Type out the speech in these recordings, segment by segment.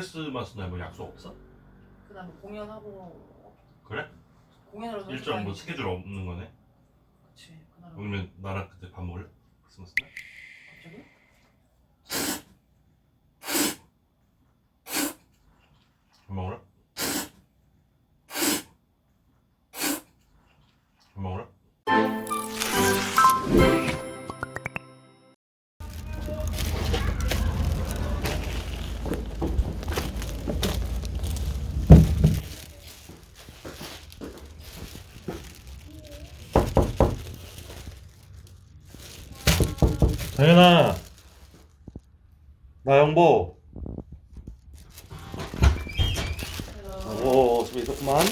크리스마스 날 뭐 약속 없어? 그다음 에 공연하고 그래? 공연을 좀 일정 뭐. 스케줄 없는 거네? 그치 그날은 그러면 나랑 그때 밥 먹을래? 크리스마스 날? 갑자기? 당연아. 나 영보. 오 집에 있었구만.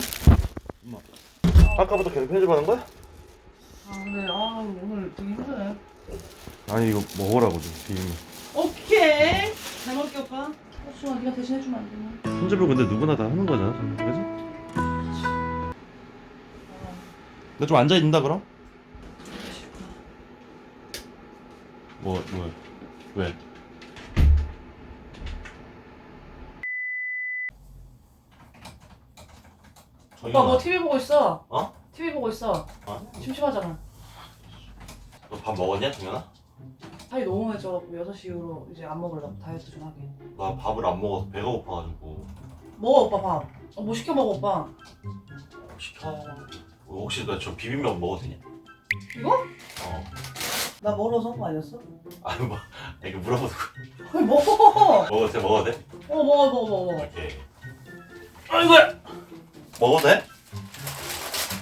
아까부터 계속 편집 하는 거야? 아 근데 아 오늘 되게 힘드네. 아니 이거 먹으라고 좀 비빔면 오케이. 잘 먹을게 오빠. 수아 네가 대신 해주면 안 되나? 편집을 근데 누구나 다 하는 거잖아 그지? 아, 나좀 앉아있는다 그럼? 뭐 뭐, 왜? 오빠 뭐 TV 보고 있어? 어? TV 보고 있어 어? 심심하잖아 너밥 먹었냐 정연아? 살이 너무 해져갖고 6시 이후로 이제 안 먹으려고 다이어트 좀 하게 나 밥을 안 먹어서 배가 고파가지고 먹어 오빠 밥 어, 뭐 시켜 먹어 오빠 시켜 혹시 나 저 비빔면 먹어도 되냐? 이거? 어 나 먹으러 거 아니었어? 아니 뭐 이거 물어보는 거. 아니 먹어. 먹어도 돼? 먹어도 돼? 어 먹어 먹어 먹어. 오케이. 아이고야 먹어도 돼?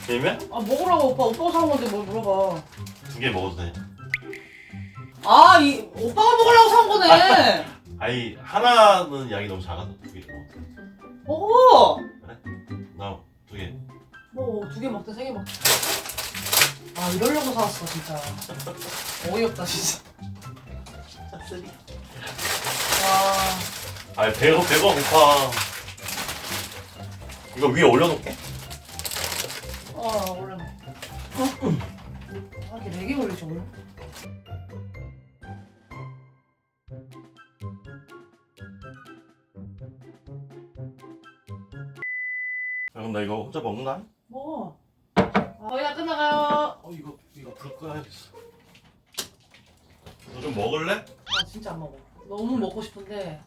비빔면? 아 먹으라고 오빠 오빠가 사는 건데 뭘 물어봐. 두 개 먹어도 돼. 아 이 오빠가 먹으라고 산 거네. 아니 하나는 양이 너무 작아서 두개 먹어도 돼. 먹어. 나두개. 뭐두 개 먹든 세 개 먹든 아 이러려고 사왔어 진짜 어이없다 진짜 쓰리 와 아니 배가 배가 고파 이거 위에 올려놓을게 어, 원래 뭐. 아, 이게 네개 걸리지, 오늘? 자, 그럼 나 이거 혼자 먹나? 뭐? 아, 거의 다 끝나가요. 어 이거 이거 불 꺼야겠어 너좀 먹을래? 아, 진짜 안 먹어. 너무 먹고 싶은데.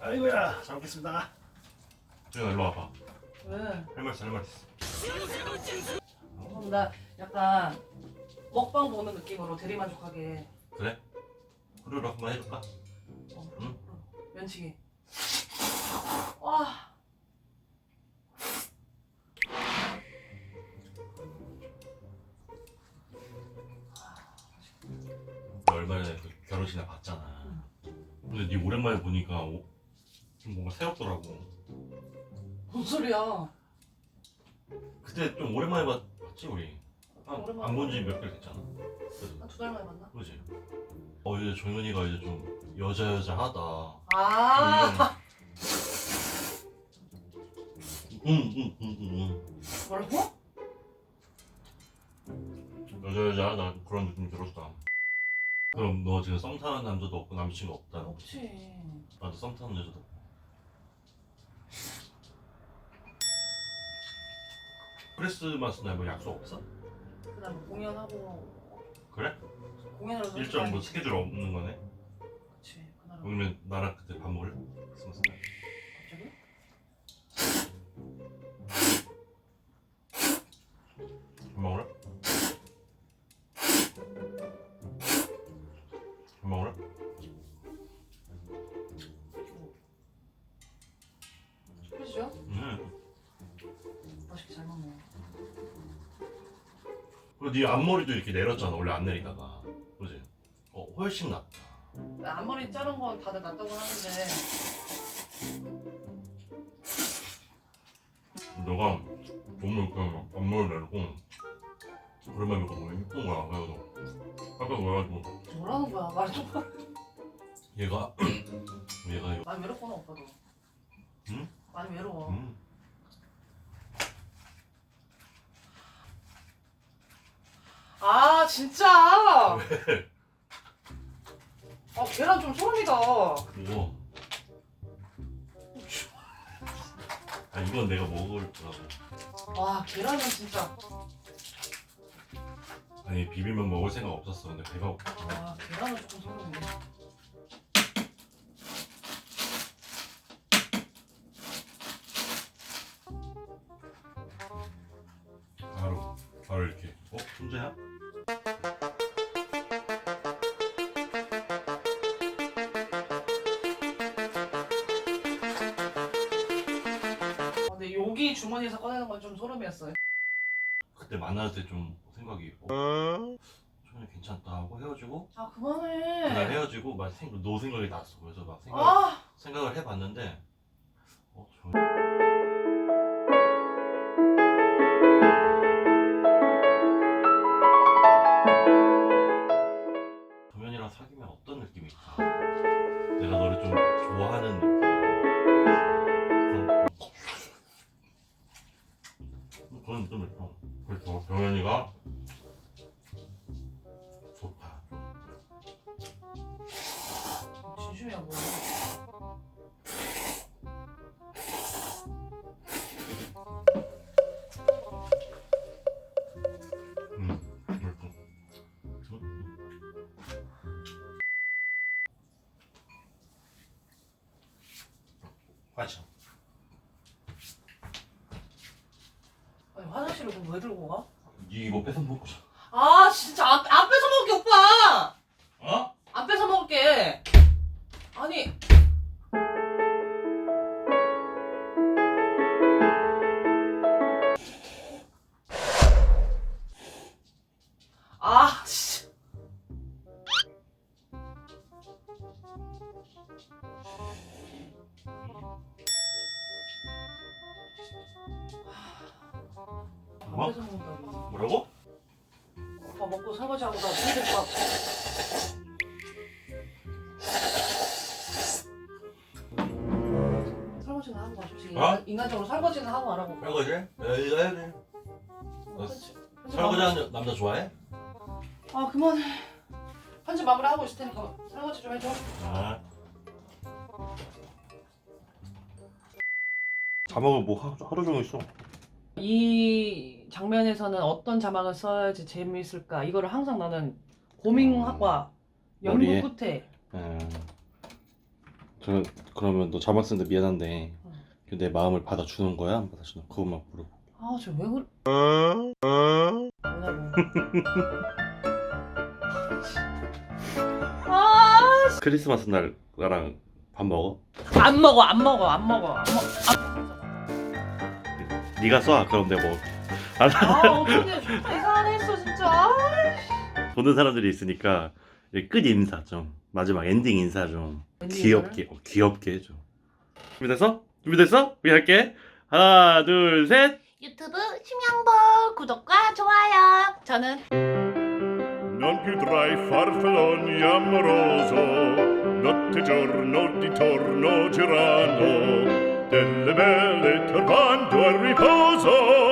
아이고야 잘 먹겠습니다 정연아 일로 와봐 왜? 할말 있어 할말 있어 어, 나 약간 먹방 보는 느낌으로 대리만족하게. 그래? 후루루 한번 해줄까? 어, 응? 면치기. 네 오랜만에 보니까 오- 좀 뭔가 새롭더라고. 뭔 소리야? 그때 좀 오랜만에 봤, 봤지 우리? 오랜만에 안본지몇 개월 됐잖아. 그래도. 한두달 만에 만나? 그지? 어 이제 정연이가 이제 좀 여자 여자하다. 아, 응응응응 뭐라고? 여자 여자하다. 그런 느낌 들었어 그럼 너 지금 썸 타는 남자도 없고 남친도 없다 없지. 나도 썸 타는 여자도 없고 크리스마스 날 뭐 약속 없어? 그다음 에 공연하고 그래? 공연을 좀 일정 뭐. 스케줄 없는 거네? 그치 그날은 그러면 나랑 그때 밥 먹을래? 맛있게 잘 먹네. 그리고 네 앞머리도 이렇게 내렸잖아 원래 안 내리다가 그지? 어 훨씬 낫다 앞머리 자른 건 다들 낫다고 하는데 너가 몸을 그냥 앞머리 내리고 오랜만에 보고 너무 이쁜 거야 그래서 깜짝 놀라가지고 뭐라는 거야? 말 좀. 얘가 얘가 이거 많이 외롭구나 오빠도. 응? 많이 외로워. 음. 아 진짜. 왜? 아 걔랑 좀 소름이다. 이거 아 이건 내가 먹을 거라고. 와 계란은 진짜 아니 비빔면 먹을 생각 없었어. 근데 배가 고파. 와 계란은 조금 소름이네 바로 바로 이렇게. 어 혼자야? 주머니에서 꺼내는 건 좀 소름이었어요 그때 만날 때 좀 생각이 어? 저는 괜찮다 하고 헤어지고 아 그날 그만해 헤어지고 막 생, 노 생각이 났어. 그래서 막 생각 아 생각을 해봤는데 어 저. 정현이랑 사귀면 어떤 느낌일까? 내가 너를 좀 좋아하는 느낌. 아니 화장실을 그럼 왜 들고 가? 니 이거 뺏어 먹고 싶어. 아 진짜 안, 안 아니 아안 뭐? 뭐라고? 먹고 설거지하고 나 힘들까 설거지는 하고 가 솔직히 어? 인간- 인간적으로 설거지는 하고 가라고 설거지? 에 이거 해야 돼. 편집 설거지하는 남자 좋아해? 마- 아 그만해 편집 마무리 하고 있을 테니까 설거지 좀 해줘 아. 자막을 뭐 하루, 하루 종일 써. 이 장면에서는 어떤 자막을 써야지 재미있을까 이거를 항상 나는 고민과 연구 머리에? 끝에 음, 저 그러면 너 자막 쓰는데 미안한데 응. 내 마음을 받아주는 거야? 안 받아주는 거야? 그것만 물어보. 아 저 왜 그래 뭐냐고 아안 크리스마스 날 나랑 밥 먹어? 먹어 안 먹어 안 먹어 안 먹어 네가 쏴. 그럼 내가 먹어. 아 어떡해 좋다 이상하네 했어 진짜 보는 사람들이 있으니까 이끝 인사 좀 마지막 엔딩 인사 좀 귀엽게 어, 귀엽게 해줘. 준비됐어? 준비됐어? 우리 할게. 하나, 둘, 셋. 유튜브 심양볼 구독과 좋아요 저는 Non più tra i farfalloni amoroso, notte e giorno di torno girando, delle belle turbando al riposo.